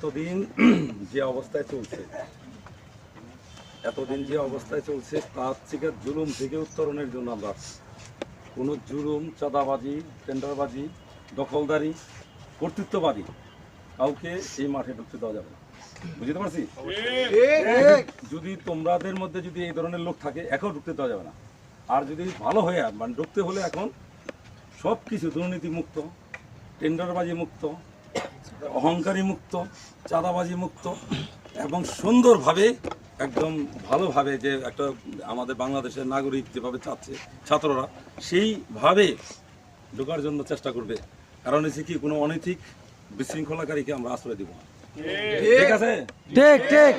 এতদিন যে অবস্থায় চলছে, এতদিন যে অবস্থায় চলছে, তার থেকে জুলুম থেকে উত্তরণের জন্য আমরা কোনো জুলুম, চাঁদাবাজি, টেন্ডারবাজি, দখলদারি, কর্তৃত্ববাদী কাউকে এই মাঠে ঢুকতে দেওয়া যাবে না। বুঝতে পারছি? যদি তোমাদের মধ্যে যদি এই ধরনের লোক থাকে, একেও ঢুকতে দেওয়া যাবে না। আর যদি ভালো হয়ে মানে ঢুকতে হলে এখন সব কিছু দুর্নীতি মুক্ত টেন্ডারবাজি মুক্ত অহংকারী মুক্ত চাঁদাবাজি মুক্ত এবং সুন্দরভাবে একদম ভালোভাবে যে একটা আমাদের বাংলাদেশের নাগরিক যেভাবে চাচ্ছে ছাত্ররা সেইভাবে ঢোকার জন্য চেষ্টা করবে। কারণ হচ্ছে কি কোনো অনৈতিক বিশৃঙ্খলাকারীকে আমরা আশ্রয় দিব না। ঠিক আছে? ঠিক ঠিক।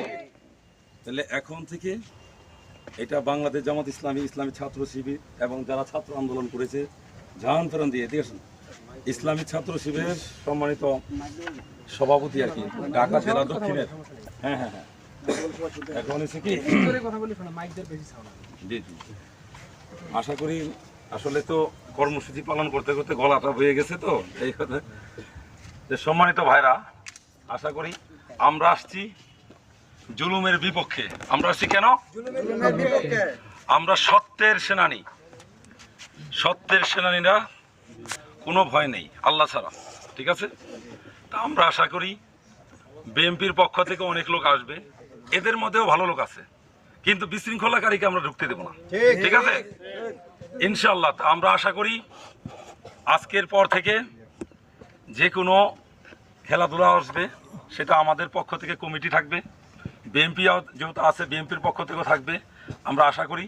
তাহলে এখন থেকে এটা বাংলাদেশ জামাত ইসলামী ইসলামী ছাত্র শিবির এবং যারা ছাত্র আন্দোলন করেছে জাহান ফেরান দিয়ে দেখেছেন ইসলামী ছাত্র শিবিরের সম্মানিত সভাপতি আর কি, ঢাকা জেলা দক্ষিণের। হ্যাঁ হ্যাঁ হ্যাঁ। আশা করি আসলে তো কর্মসূচি পালন করতে করতে গলাটা হয়ে গেছে তো, এই কথা। সম্মানিত ভাইরা, আশা করি আমরা আসছি জুলুমের বিপক্ষে। আমরা আসছি কেন? আমরা সত্যের সেনানী। সত্যের সেনানীরা কোনো ভয় নেই আল্লাহ ছাড়া ঠিক আছে? তা আমরা আশা করি বিএনপির পক্ষ থেকে অনেক লোক আসবে এদের মধ্যেও ভালো লোক আছে কিন্তু বিশৃঙ্খলাকারীকে আমরা ঢুকতে দেবো না ঠিক। আছে? ইনশাল্লাহ আমরা আশা করি আজকের পর থেকে যে কোনো খেলাধুলা আসবে সেটা আমাদের পক্ষ থেকে কমিটি থাকবে বিএনপি যেহেতু আছে বিএনপির পক্ষ থেকেও থাকবে আমরা আশা করি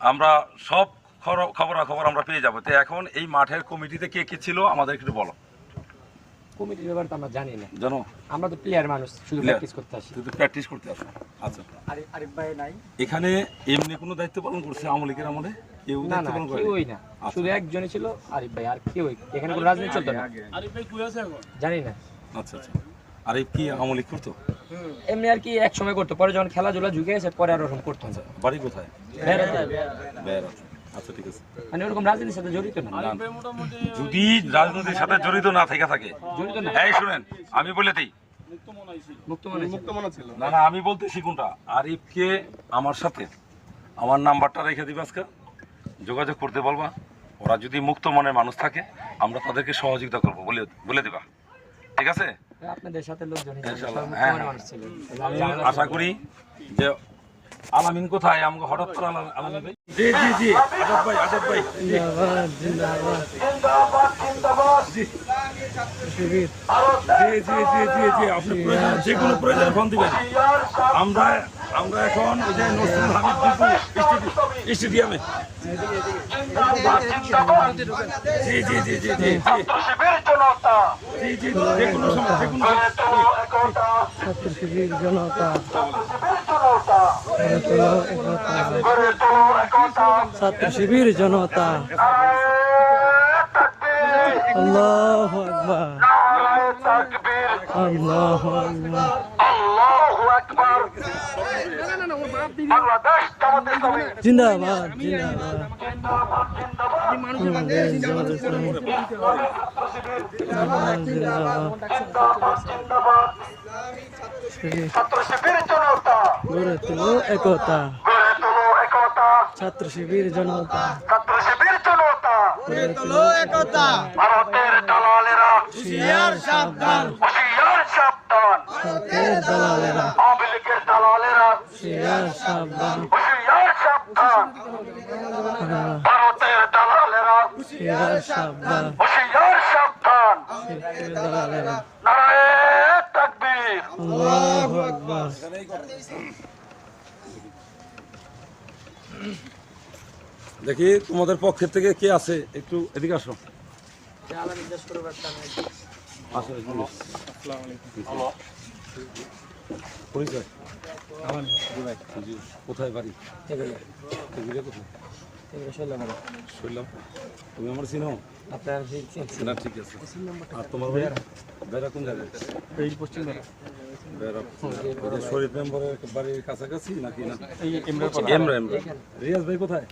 আমরা সব খবরাখবর আমরা পেয়ে যাব। তো এখন এই মাঠের কমিটিতে কে কে ছিল? আমাদের একটু বলো। কমিটির ব্যাপারে তো আমরা জানি না। জানো? আমরা তো প্লেয়ার মানুষ শুধু প্র্যাকটিস করতে আসি। তুই প্র্যাকটিস করতে আসো। আচ্ছা। আরিফ ভাই নাই। এখানে এমনি কোনো দায়িত্ব পালন করছে আমলিকের আমলে? কেউ না দায়িত্ব না কেউই না। শুধু একজনই ছিল আরিফ ভাই আর এখানে কোনো রাজনীতি চলতো না? জানি না। আচ্ছা আচ্ছা। করতো? এমনি আর কি এক সময় করতো। পরে যখন খেলাধুলা ঝুঁকে গেছে পরে আর ওরকম করতো না। বাড়ি কোথায়? বেড়াতে। বের আচ্ছা ঠিক আছে। মানে ওরকম রাজনীতির সাথে জড়িত না। যদি রাজনীতির সাথে জড়িত না থেকে থাকে। জড়িত না। এই শুনেন আমি বলে দিই। না না আমি বলতেছি কোনটা? আরিফকে আমার সাথে আমার নাম্বারটা রেখে দিবে আজকে। যোগাযোগ করতে বলবা। ওরা যদি মুক্ত মনের মানুষ থাকে আমরা তাদেরকে সহযোগিতা করব। বলে বলে দিবা। ঠিক আছে? আপনাদের সাথে লোকজন হ্যাঁ, হ্যাঁ। মানুষ ছিল। আমি আশা করি যে আলামিন কোথায় আমাকে হঠাৎ করে আলা- আলামিন ভাই জি জি জি আজাদ ভাই আজাদ ভাই জি। জি। জি জি জি জি জি আপনি প্রয়োজন যে কোনো প্রয়োজনে ফোন দিবেন আমরা আমরা এখন ওই যে নসরুল হামিদ স্টেডিয়ামে জি জি জি জি জি জি শিবির জনতা জি জি যে কোনো সময় যে কোনো সময়। ছাত্র শিবির জনতা শিবির জনতা গড়ে তোলো একতা ছাত্র শিবির জনতা। আল্লাহ আকবার। আল্লাহ আল্লাহু আকবার। জিন্দাবাদ জিন্দাবাদ। জনতা। গড়ে তুলো একতা। ছাত্র শিবির জনতা। ছাত্র শিবির জনতা। গড়ে তুলো একতা। ভারতের দালালেরা সাবধান। হুশিয়ার সাবধান। হুশিয়ার সাবধান। শিবির নারায়ে তাকবীর। আল্লাহ আকবার। দেখি তোমাদের পক্ষের থেকে কে আছে? একটু এদিকে আসো। আসো, এদিকে আসো। পরিচয়? কোথায় বাড়ি? কোথায়? শুনলাম তুমি আমার চিনো? আপনার না ঠিক আছে। আর তোমার ভাইয়া বেড়া কোন জায়গায়? এই পশ্চিম বেলা। বেড়া। শরীফ মেম্বারের বাড়ির কাছাকাছি নাকি না? এমরা এমরা। রিয়াজ ভাই কোথায়?